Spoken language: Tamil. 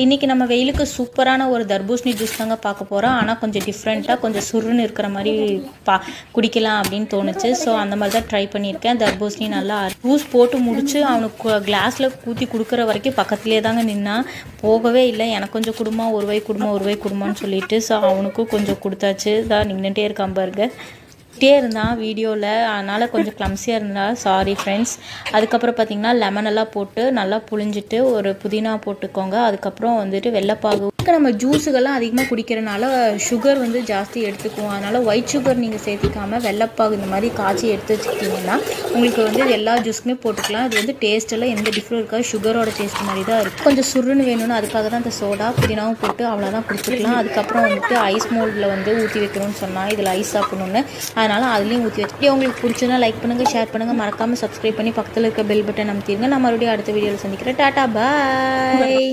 இன்றைக்கி நம்ம வெயிலுக்கு சூப்பரான ஒரு தர்பூஷணி ஜூஸ் தாங்க பார்க்க போகிறோம் ஆனால் கொஞ்சம் டிஃப்ரெண்ட்டாக கொஞ்சம் சுருன்னு இருக்கிற மாதிரி பா குடிக்கலாம் அப்படின்னு தோணுச்சு. ஸோ அந்த மாதிரி தான் ட்ரை பண்ணியிருக்கேன். தர்பூசணி நல்லா ஜூஸ் போட்டு முடிச்சு அவனுக்கு கிளாஸில் ஊற்றி கொடுக்குற வரைக்கும் பக்கத்துலேயே தாங்க நின்னா. போகவே இல்லை. எனக்கு கொஞ்சம் குடும்பம் ஒரு வை குடும்பம் ஒரு வை குடும்பம்னு சொல்லிட்டு. ஸோ அவனுக்கும் கொஞ்சம் கொடுத்தாச்சு. தான் நின்றுட்டே இருக்கான் பாருங்க. டே இருந்தான் வீடியோவில் அதனால் கொஞ்சம் க்ளம்ஸியாக இருந்தா சாரி ஃப்ரெண்ட்ஸ் அதுக்கப்புறம் பார்த்தீங்கன்னா லெமன் எல்லாம் போட்டு நல்லா புழிஞ்சிட்டு ஒரு புதினா போட்டுக்கோங்க. அதுக்கப்புறம் வந்துட்டு வெள்ளைப்பாகு நம்ம ஜூஸுகள்லாம் அதிகமாக குடிக்கிறனால சுகர் வந்து ஜாஸ்தி எடுத்துக்குவோம். அதனால் ஒயிட் சுகர் நீங்கள் சேர்த்திக்காமல் வெள்ளைப்பாகு இந்த மாதிரி காய்ச்சி எடுத்து வச்சுக்கிட்டிங்கன்னா உங்களுக்கு வந்து எல்லா ஜூஸுமே போட்டுக்கலாம். இது வந்து டேஸ்ட்டெல்லாம் எந்த டிஃப்ரெண்ட் இருக்காது. சுகரோட டேஸ்ட் மாதிரி தான் இருக்கும். கொஞ்சம் சுருன்னு வேணும்னு அதுக்காக தான் அந்த சோடா புதினாவும் போட்டு அவ்வளோதான் குடிச்சிக்கலாம். அதுக்கப்புறம் வந்துட்டு ஐஸ் மோல்டில் வந்து ஊற்றி வைக்கணும்னு சொன்னால் இதில் ஐஸ் சாப்பிடணுன்னு அதனால் அதுலேயும் ஊற்றி வச்சு உங்களுக்கு பிடிச்சதுனா லைக் பண்ணுங்கள் ஷேர் பண்ணுங்கள் மறக்காமல் சப்ஸ்கிரைப் பண்ணி பக்கத்தில் இருக்க பெல் பட்டன் அமைத்திருங்க நான் மறுபடியும் அடுத்த வீடியோவில் சந்திக்கிறேன். டாட்டா பாய்